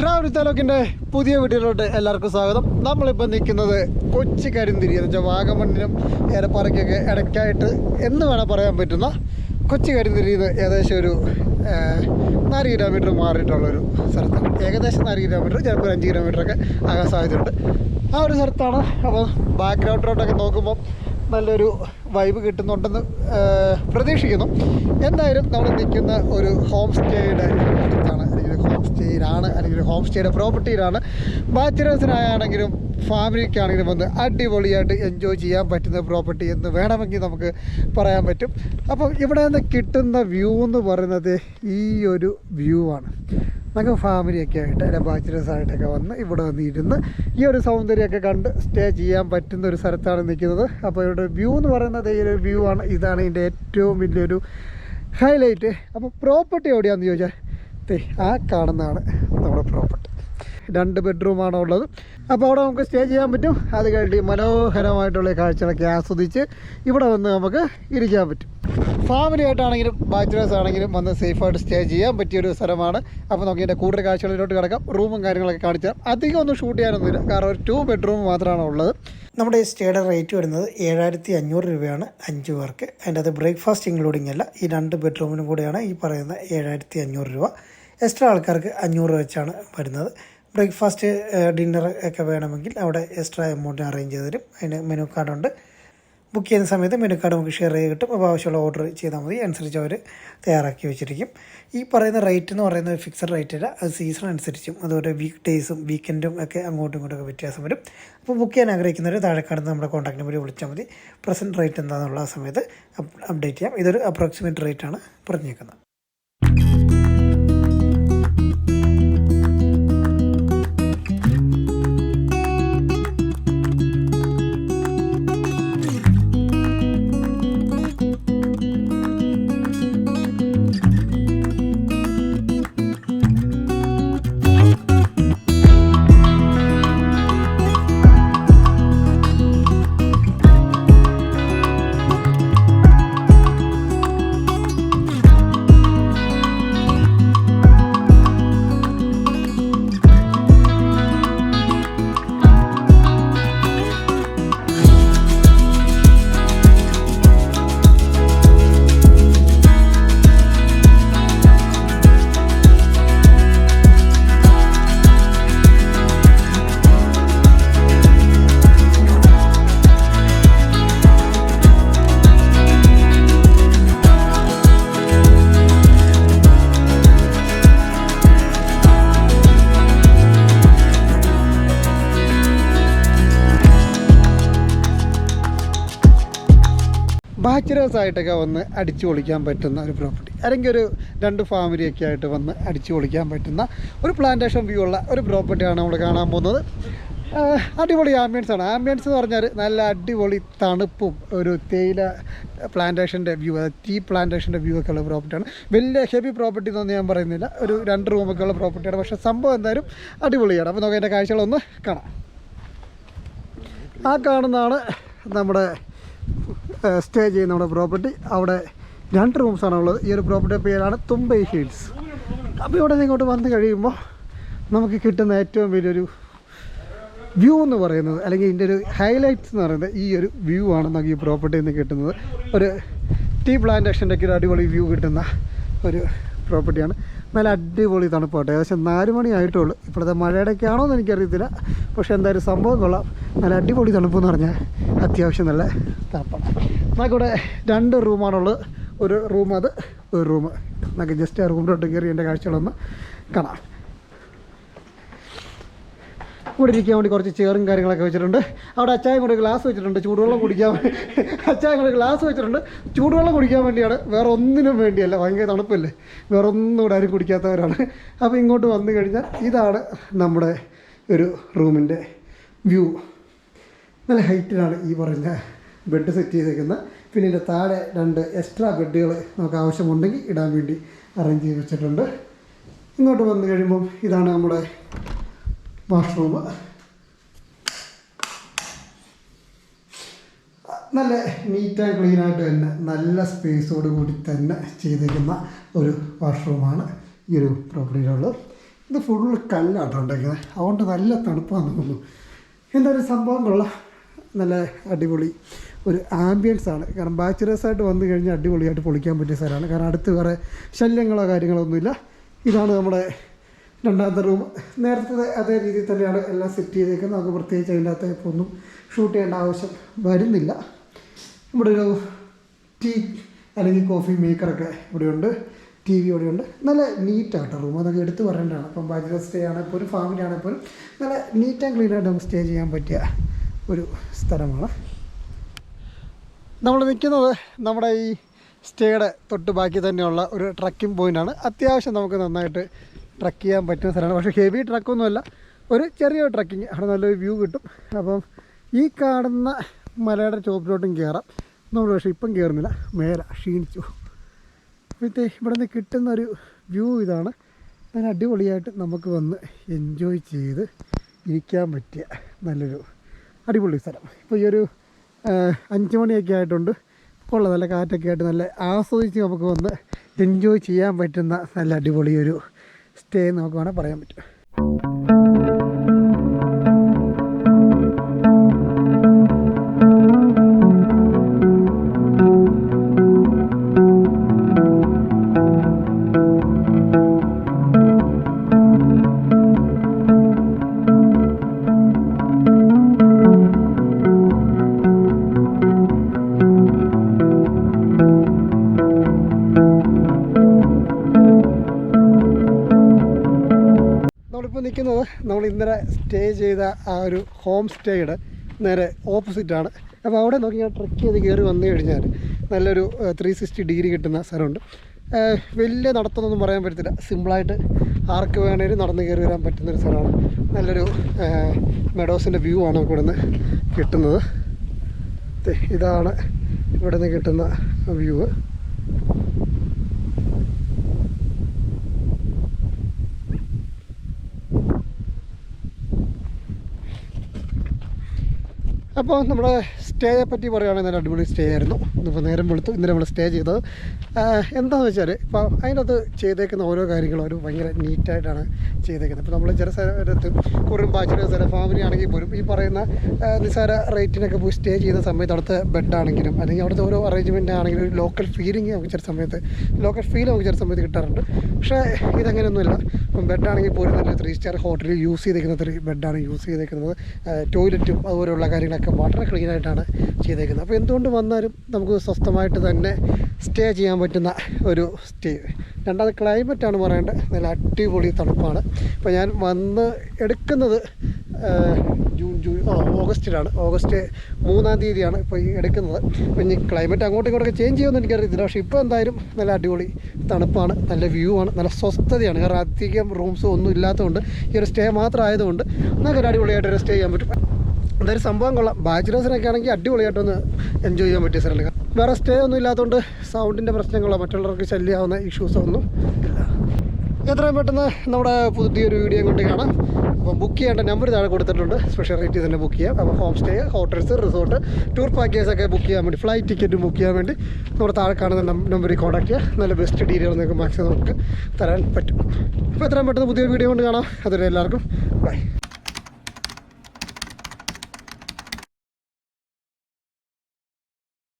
Travel താലൂക്കിന്റെ പുതിയ വീട്ടിലോട്ട് എല്ലാവർക്കും സ്വാഗതം. നമ്മളിപ്പോൾ നിൽക്കുന്നത് കൊച്ചി കരിന്തിരി എന്ന് വെച്ചാൽ വാഗമണ്ണിനും ഏലപ്പാറയ്ക്കൊക്കെ ഇടയ്ക്കായിട്ട് എന്ന് വേണം പറയാൻ പറ്റുന്ന കൊച്ചി കരിന്തിരിയിൽ നിന്ന് ഏകദേശം ഒരു നാല് കിലോമീറ്റർ മാറിയിട്ടുള്ളൊരു സ്ഥലത്താണ്. ഏകദേശം നാല് കിലോമീറ്റർ ചിലപ്പോൾ ഒരു അഞ്ച് കിലോമീറ്ററൊക്കെ ആകാൻ സാധ്യതയുണ്ട്. ആ ഒരു സ്ഥലത്താണ് അപ്പോൾ ബാക്ക്ഗ്രൗണ്ടിലോട്ടൊക്കെ നോക്കുമ്പോൾ നല്ലൊരു വൈബ് കിട്ടുന്നുണ്ടെന്ന് പ്രതീക്ഷിക്കുന്നു. എന്തായാലും നമ്മൾ നിൽക്കുന്ന ഒരു ഹോം സ്റ്റേയുടെ അടുത്താണ്. ഹോം സ്റ്റേയിലാണ് അല്ലെങ്കിൽ ഹോം സ്റ്റേയുടെ പ്രോപ്പർട്ടിയിലാണ്. ബാച്ചിലേഴ്സിനായാണെങ്കിലും ഫാമിലിക്കാണെങ്കിലും വന്ന് അടിപൊളിയായിട്ട് എൻജോയ് ചെയ്യാൻ പറ്റുന്ന പ്രോപ്പർട്ടി എന്ന് വേണമെങ്കിൽ നമുക്ക് പറയാൻ പറ്റും. അപ്പം ഇവിടെ നിന്ന് കിട്ടുന്ന വ്യൂ എന്ന് പറയുന്നത് ഈ ഒരു വ്യൂ ആണ്. നമുക്ക് ഫാമിലിയൊക്കെ ആയിട്ട് അല്ലെ ബാച്ചിലേഴ്സായിട്ടൊക്കെ വന്ന് ഇവിടെ വന്ന് ഇരുന്ന് ഈ ഒരു സൗന്ദര്യമൊക്കെ കണ്ട് സ്റ്റേ ചെയ്യാൻ പറ്റുന്ന ഒരു സ്ഥലത്താണ് നിൽക്കുന്നത്. അപ്പോൾ ഇവിടെ വ്യൂ എന്ന് പറയുന്നത് ഈ ഒരു വ്യൂ ആണ്. ഇതാണ് ഇതിന്റെ ഏറ്റവും വലിയൊരു ഹൈലൈറ്റ് അപ്പോൾ പ്രോപ്പർട്ടി എവിടെയാണെന്ന് ചോദിച്ചാൽ ആ കാണുന്നതാണ് നമ്മുടെ പ്രോപ്പർട്ടി രണ്ട് ബെഡ്റൂമാണ് ഉള്ളത്. അപ്പോൾ അവിടെ നമുക്ക് സ്റ്റേ ചെയ്യാൻ പറ്റും. അത് കഴിഞ്ഞിട്ട് മനോഹരമായിട്ടുള്ള കാഴ്ചകളൊക്കെ ആസ്വദിച്ച് ഇവിടെ വന്ന് നമുക്ക് ഇരിക്കാൻ പറ്റും. ഫാമിലി ആയിട്ടാണെങ്കിലും ബാച്ചിലേഴ്സ് ആണെങ്കിലും വന്ന് സേഫായിട്ട് സ്റ്റേ ചെയ്യാൻ പറ്റിയൊരു സ്ഥലമാണ്. അപ്പോൾ നമുക്ക് ഇതിന്റെ കൂടുതൽ കാഴ്ചകളിലോട്ട് കിടക്കാം. റൂമും കാര്യങ്ങളൊക്കെ കാണിച്ചാൽ അധികം ഒന്നും ഷൂട്ട് ചെയ്യാനൊന്നുമില്ല. കാരണം ഒരു ടു ബെഡ്റൂം മാത്രമാണ് ഉള്ളത്. നമ്മുടെ ഈ സ്റ്റേയുടെ റേറ്റ് വരുന്നത് ഏഴായിരത്തി അഞ്ഞൂറ് രൂപയാണ് അഞ്ച് പേർക്ക്. അതിന്റെ അത് ബ്രേക്ക്ഫാസ്റ്റ് ഇൻക്ലൂഡിംഗ് അല്ല ഈ രണ്ട് ബെഡ്റൂമിനും കൂടെയാണ് ഈ പറയുന്ന ഏഴായിരത്തി അഞ്ഞൂറ് രൂപ. എക്സ്ട്രാ ആൾക്കാർക്ക് അഞ്ഞൂറ് വെച്ചാണ് വരുന്നത്. ബ്രേക്ക്ഫാസ്റ്റ് ഡിന്നർ ഒക്കെ വേണമെങ്കിൽ അവിടെ എക്സ്ട്രാ എമൗണ്ട് അറേഞ്ച് ചെയ്ത് തരും. അതിന് മെനു കാർഡുണ്ട്. ബുക്ക് ചെയ്യുന്ന സമയത്ത് മെനു കാർഡ് നമുക്ക് ഷെയർ ചെയ്ത് കിട്ടും. അപ്പോൾ ആവശ്യമുള്ള ഓർഡർ ചെയ്താൽ മതി. അനുസരിച്ച് അവർ തയ്യാറാക്കി വെച്ചിരിക്കും. ഈ പറയുന്ന റേറ്റ് എന്ന് പറയുന്നത് ഫിക്സഡ് റേറ്റ് അല്ല. അത് സീസൺ അനുസരിച്ചും അതുപോലെ വീക്ക് ഡേയ്സും വീക്കെൻഡും ഒക്കെ അങ്ങോട്ടും ഇങ്ങോട്ടും ഒക്കെ വ്യത്യാസം വരും. അപ്പോൾ ബുക്ക് ചെയ്യാൻ ആഗ്രഹിക്കുന്നവർ താഴെക്കാട് നമ്മുടെ കോൺടാക്ട് നമ്പറിൽ വിളിച്ചാൽ മതി. പ്രസന്റ് റേറ്റ് എന്താണെന്നുള്ള സമയത്ത് അപ്ഡേറ്റ് ചെയ്യാം. ഇതൊരു അപ്രോക്സിമേറ്റ് റേറ്റാണ് പറഞ്ഞേക്കുന്നത്. ബാച്ചിലേഴ്സ് ആയിട്ടൊക്കെ വന്ന് അടിച്ചു പൊളിക്കാൻ പറ്റുന്ന ഒരു പ്രോപ്പർട്ടി അല്ലെങ്കിൽ ഒരു രണ്ട് ഫാമിലിയൊക്കെ ആയിട്ട് വന്ന് അടിച്ചു പൊളിക്കാൻ പറ്റുന്ന ഒരു പ്ലാന്റേഷൻ വ്യൂ ഉള്ള ഒരു പ്രോപ്പർട്ടിയാണ് നമ്മൾ കാണാൻ പോകുന്നത്. അടിപൊളി ആംബിയൻസ് ആണ്. ആംബിയൻസ് എന്ന് പറഞ്ഞാൽ നല്ല അടിപൊളി തണുപ്പും ഒരു തേയില പ്ലാന്റേഷന്റെ വ്യൂ അതായത് ടീ പ്ലാന്റേഷന്റെ വ്യൂ ഒക്കെ ഉള്ള പ്രോപ്പർട്ടിയാണ് വലിയ ഹെവി പ്രോപ്പർട്ടി എന്നൊന്നും ഞാൻ പറയുന്നില്ല. ഒരു രണ്ട് റൂമൊക്കെ ഉള്ള പ്രോപ്പർട്ടിയാണ് പക്ഷേ സംഭവം എന്തായാലും അടിപൊളിയാണ്. അപ്പോൾ നമുക്ക് അതിന്റെ കാഴ്ചകളൊന്ന് കാണാം. ആ കാണുന്നതാണ് നമ്മുടെ സ്റ്റേ ചെയ്യുന്ന നമ്മുടെ പ്രോപ്പർട്ടി. അവിടെ രണ്ട് റൂംസാണ് ഉള്ളത് ഈ ഒരു പ്രോപ്പർട്ടി പേരാണ് തുമ്പൈ ഹിൽസ്. അപ്പോൾ ഇവിടെ ഇങ്ങോട്ട് വന്നു കഴിയുമ്പോൾ നമുക്ക് കിട്ടുന്ന ഏറ്റവും വലിയൊരു വ്യൂ എന്ന് പറയുന്നത് അല്ലെങ്കിൽ ഇതിന്റെ ഒരു ഹൈലൈറ്റ്സ് എന്ന് പറയുന്നത് ഈ ഒരു വ്യൂ ആണ് നമുക്ക് ഈ പ്രോപ്പർട്ടിയിൽ നിന്ന് കിട്ടുന്നത്. ഒരു ടീ പ്ലാന്റേഷന്റെ ഒക്കെ ഒരു അടിപൊളി വ്യൂ കിട്ടുന്ന ഒരു പ്രോപ്പർട്ടിയാണ്. നല്ല അടിപൊളി തണുപ്പാട്ടെ. ഏകദേശം നാല് മണി ആയിട്ടുള്ളൂ. ഇപ്പോഴത്തെ മഴയുടെയൊക്കെ ആണോ എന്ന് എനിക്കറിയത്തില്ല. പക്ഷേ എന്തായാലും സംഭവം കൊള്ളാം. നല്ല അടിപൊളി തണുപ്പ് എന്ന് പറഞ്ഞാൽ അത്യാവശ്യം നല്ല തണുപ്പാണ്. നമുക്കിവിടെ രണ്ട് റൂമാണുള്ളത്. ഒരു റൂം അത് ഒരു റൂം. നമുക്ക് ജസ്റ്റ് ആ റൂമിലോട്ട് കയറി എന്റെ കാഴ്ചകളൊന്ന് കാണാം. ഇവിടെ ഇരിക്കാൻ വേണ്ടി കുറച്ച് ചെയറും കാര്യങ്ങളൊക്കെ വെച്ചിട്ടുണ്ട്. അവിടെ അച്ചായം കൊണ്ട് ഗ്ലാസ് വെച്ചിട്ടുണ്ട്. ചൂടുവെള്ളം കുടിക്കാൻ അച്ചായം കൊണ്ട് ഗ്ലാസ് വെച്ചിട്ടുണ്ട്. ചൂടുവെള്ളം കുടിക്കാൻ വേണ്ടിയാണ്. വേറെ ഒന്നിനും വേണ്ടിയല്ല. ഭയങ്കര തണുപ്പല്ലേ? വേറെ ഒന്നും ഇവിടെ ആരും കുടിക്കാത്തവരാണ്. അപ്പോൾ ഇങ്ങോട്ട് വന്നു കഴിഞ്ഞാൽ ഇതാണ് നമ്മുടെ ഒരു റൂമിന്റെ വ്യൂ. നല്ല ഹൈറ്റിലാണ് ഈ പറഞ്ഞ ബെഡ് സെറ്റ് ചെയ്തേക്കുന്നത് പിന്നെ ഇതിന്റെ താഴെ രണ്ട് എക്സ്ട്രാ ബെഡുകൾ നമുക്ക് ആവശ്യമുണ്ടെങ്കിൽ ഇടാൻ വേണ്ടി അറേഞ്ച് ചെയ്ത് വെച്ചിട്ടുണ്ട്. ഇങ്ങോട്ട് വന്നു കഴിയുമ്പം ഇതാണ് നമ്മുടെ വാഷ്റൂം നല്ല നീറ്റ് ആൻഡ് ക്ലീൻ ആയിട്ട് തന്നെ നല്ല സ്പേസോട് കൂടി തന്നെ ചെയ്തിരിക്കുന്ന ഒരു വാഷ്റൂമാണ് ഈ ഒരു പ്രോപ്പർട്ടിയിലുള്ളത് ഇത് ഫുള്ള് കല്ലാട്ടോ ഉണ്ടാക്കുന്നത് അതുകൊണ്ട് നല്ല തണുപ്പാണ് തോന്നുന്നു. എന്തായാലും സംഭവം കൊള്ളാം. നല്ല അടിപൊളി ഒരു ആംബിയൻസ് ആണ്. കാരണം ബാച്ചിലേഴ്സ് ആയിട്ട് വന്നു കഴിഞ്ഞാൽ അടിപൊളിയായിട്ട് പൊളിക്കാൻ പറ്റിയ സ്ഥലമാണ്. കാരണം അടുത്ത് വേറെ ശല്യങ്ങളോ കാര്യങ്ങളോ ഒന്നുമില്ല. ഇതാണ് നമ്മുടെ രണ്ടാമത്തെ റൂം. നേരത്തെ അതേ രീതിയിൽ തന്നെയാണ് എല്ലാം സെറ്റ് ചെയ്തേക്കുന്നത്. നമുക്ക് പ്രത്യേകിച്ച് അതിന്റെ അകത്ത് ഇപ്പോൾ ഒന്നും ഷൂട്ട് ചെയ്യേണ്ട ആവശ്യം വരുന്നില്ല. ഇവിടെ ഒരു ടീ അല്ലെങ്കിൽ കോഫി മേക്കറൊക്കെ ഇവിടെയുണ്ട് ടി വി ഇവിടെയുണ്ട് നല്ല നീറ്റാട്ടോ റൂം അതൊക്കെ എടുത്ത് പറയേണ്ടതാണ്. അപ്പം ബാച്ചിലർ സ്റ്റേ ആണെങ്കിൽ ഒരു ഫാമിലി ആണെങ്കിൽ പോലും നല്ല നീറ്റ് ആൻഡ് ക്ലീൻ ആയിട്ട് നമുക്ക് സ്റ്റേ ചെയ്യാൻ പറ്റിയ ഒരു സ്ഥലമാണ്. നമ്മൾ നിൽക്കുന്നത് നമ്മുടെ ഈ സ്റ്റേയുടെ തൊട്ട് ബാക്കി തന്നെയുള്ള ഒരു ട്രക്കിംഗ് പോയിന്റാണ് അത്യാവശ്യം നമുക്ക് നന്നായിട്ട് ട്രക്ക് ചെയ്യാൻ പറ്റുന്ന സ്ഥലമാണ്. പക്ഷേ ഹെവി ട്രക്കൊന്നുമല്ല ഒരു ചെറിയ ട്രക്കിങ് അവിടെ നല്ലൊരു വ്യൂ കിട്ടും. അപ്പം ഈ കാണുന്ന മലയുടെ ചോപ്പിലോട്ടും കയറാം നമ്മൾ പക്ഷേ ഇപ്പം കയറുന്നില്ല മേല ക്ഷീണിച്ചു. അപ്പോഴത്തെ ഇവിടെ നിന്ന് കിട്ടുന്ന ഒരു വ്യൂ ഇതാണ്. നല്ല അടിപൊളിയായിട്ട് നമുക്ക് വന്ന് എൻജോയ് ചെയ്ത് ഇരിക്കാൻ പറ്റിയ നല്ലൊരു അടിപൊളി സ്ഥലം. ഇപ്പോൾ ഈ ഒരു അഞ്ച് മണിയൊക്കെ ആയിട്ടുണ്ട്. കൊള്ളാം നല്ല കാറ്റൊക്കെ ആയിട്ട് നല്ല ആസ്വദിച്ച് നമുക്ക് വന്ന് എൻജോയ് ചെയ്യാൻ പറ്റുന്ന നല്ല അടിപൊളി ഒരു സ്റ്റേ നമുക്ക് വേണമെങ്കിൽ പറയാൻ പറ്റും. നിൽക്കുന്നത് നമ്മൾ ഇന്നലെ സ്റ്റേ ചെയ്ത ആ ഒരു ഹോം സ്റ്റേയുടെ നേരെ ഓപ്പോസിറ്റാണ് അപ്പോൾ അവിടെ നോക്കി ഞാൻ ട്രക്ക് ചെയ്ത് കയറി വന്നു കഴിഞ്ഞാൽ നല്ലൊരു ത്രീ സിക്സ്റ്റി ഡിഗ്രി കിട്ടുന്ന സ്ഥലമുണ്ട്. വലിയ നടത്തമൊന്നും പറയാൻ പറ്റത്തില്ല. സിമ്പിളായിട്ട് ആർക്ക് വേണേലും നടന്ന് കയറി വരാൻ പറ്റുന്നൊരു സ്ഥലമാണ്. നല്ലൊരു മെഡോസിന്റെ വ്യൂ ആണ് നമുക്ക് ഇവിടുന്ന് കിട്ടുന്നത്. ഇതാണ് ഇവിടുന്ന് കിട്ടുന്ന വ്യൂ അപ്പോൾ നമ്മുടെ സ്റ്റേയെ പറ്റി പറയുകയാണെങ്കിൽ നല്ല അടിപൊളി സ്റ്റേ ആയിരുന്നു. ഇന്നിപ്പോൾ നേരം വെളുത്തു. ഇന്നലെ നമ്മൾ സ്റ്റേ ചെയ്തത്. എന്താണെന്ന് വെച്ചാൽ ഇപ്പോൾ അതിനകത്ത് ചെയ്തേക്കുന്ന ഓരോ കാര്യങ്ങളും ഒരു ഭയങ്കര നീറ്റായിട്ടാണ് ചെയ്തേക്കുന്നത്. ഇപ്പോൾ നമ്മൾ ചില സ്ഥലത്ത് കുറും ബാച്ചിലെ ചില ഫാമിലി ആണെങ്കിൽ പോലും ഈ പറയുന്ന നിസ്സാര റേറ്റിനൊക്കെ പോയി സ്റ്റേ ചെയ്യുന്ന സമയത്ത് അവിടുത്തെ ബെഡാണെങ്കിലും അല്ലെങ്കിൽ അവിടുത്തെ ഓരോ അറേഞ്ച്മെന്റ് ആണെങ്കിലും ഒരു ലോക്കൽ ഫീലിംഗ് നമുക്ക് ചില സമയത്ത് ലോക്കൽ ഫീൽ നമുക്ക് ചില സമയത്ത് കിട്ടാറുണ്ട്. പക്ഷേ ഇതങ്ങനെയൊന്നുമില്ല. ഇപ്പം ബെഡാണെങ്കിൽ പോലും നല്ല ത്രീ സ്റ്റാർ ഹോട്ടലിൽ യൂസ് ചെയ്തേക്കുന്ന ത്രീ ബെഡാണ് യൂസ് ചെയ്തേക്കുന്നത്. ടോയ്ലറ്റും അതുപോലെയുള്ള കാര്യങ്ങളൊക്കെ വളരെ ക്ലീനായിട്ടാണ് ചെയ്തേക്കുന്നത്. അപ്പോൾ എന്തുകൊണ്ട് വന്നാലും നമുക്ക് സ്വസ്ഥമായിട്ട് തന്നെ സ്റ്റേ ചെയ്യാൻ പറ്റുന്ന ഒരു സ്റ്റേ. രണ്ടാമത് ക്ലൈമറ്റാണ് പറയേണ്ടത്. നല്ല അടിപൊളി തണുപ്പാണ്. അപ്പോൾ ഞാൻ വന്ന് എടുക്കുന്നത് ജൂൺ ജൂൺ ആ ഓഗസ്റ്റിലാണ്. ഓഗസ്റ്റ് മൂന്നാം തീയതിയാണ് ഇപ്പോൾ ഈ എടുക്കുന്നത്. അപ്പോൾ ഇനി ക്ലൈമറ്റ് അങ്ങോട്ടും ഇങ്ങോട്ടൊക്കെ ചേഞ്ച് ചെയ്യുമെന്ന് എനിക്കറിയത്തില്ല. പക്ഷേ ഇപ്പോൾ എന്തായാലും നല്ല അടിപൊളി തണുപ്പാണ് നല്ല വ്യൂ ആണ് നല്ല സ്വസ്ഥതയാണ്. കാരണം അധികം റൂംസും ഒന്നും ഇല്ലാത്തതുകൊണ്ട് ഈ ഒരു സ്റ്റേ മാത്രം ആയതുകൊണ്ട് നമുക്ക് ഒരു സ്റ്റേ ചെയ്യാൻ പറ്റും. എന്തായാലും സംഭവം കൊള്ളാം. ബാച്ചിലേഴ്സിനൊക്കെ ആണെങ്കിൽ അടിപൊളിയായിട്ടൊന്ന് എൻജോയ് ചെയ്യാൻ പറ്റിയ സ്ഥലമാണ്. വേറെ സ്റ്റേ ഒന്നും ഇല്ലാത്തതുകൊണ്ട് സൗണ്ടിന്റെ പ്രശ്നങ്ങളോ മറ്റുള്ളവർക്ക് ശല്യമാവുന്ന ഇഷ്യൂസോ ഒന്നും ഇല്ല. എത്രയും പെട്ടെന്ന് നമ്മുടെ പുതിയൊരു വീഡിയോ കൊണ്ട് കാണാം. അപ്പോൾ ബുക്ക് ചെയ്യേണ്ട നമ്പർ താഴെ കൊടുത്തിട്ടുണ്ട്. സ്പെഷ്യൽ റേറ്റ് തന്നെ ബുക്ക് ചെയ്യാം. അപ്പോൾ home stay hotels resort tour package ഒക്കെ ബുക്ക് ചെയ്യാൻ വേണ്ടി ഫ്ലൈറ്റ് ടിക്കറ്റ് ബുക്ക് ചെയ്യാൻ വേണ്ടി നമ്മുടെ താഴെ കാണുന്ന നമ്പറിൽ കോൺടാക്ട് ചെയ്യുക നല്ല ബെസ്റ്റ് ഡീറ്റെയിൽ നിങ്ങൾക്ക് മാക്സിമം നമുക്ക് തരാൻ പറ്റും. അപ്പോൾ എത്രയും പെട്ടെന്ന് പുതിയൊരു വീഡിയോ കൊണ്ട് കാണാം. അതുവരെ എല്ലാവർക്കും ബൈ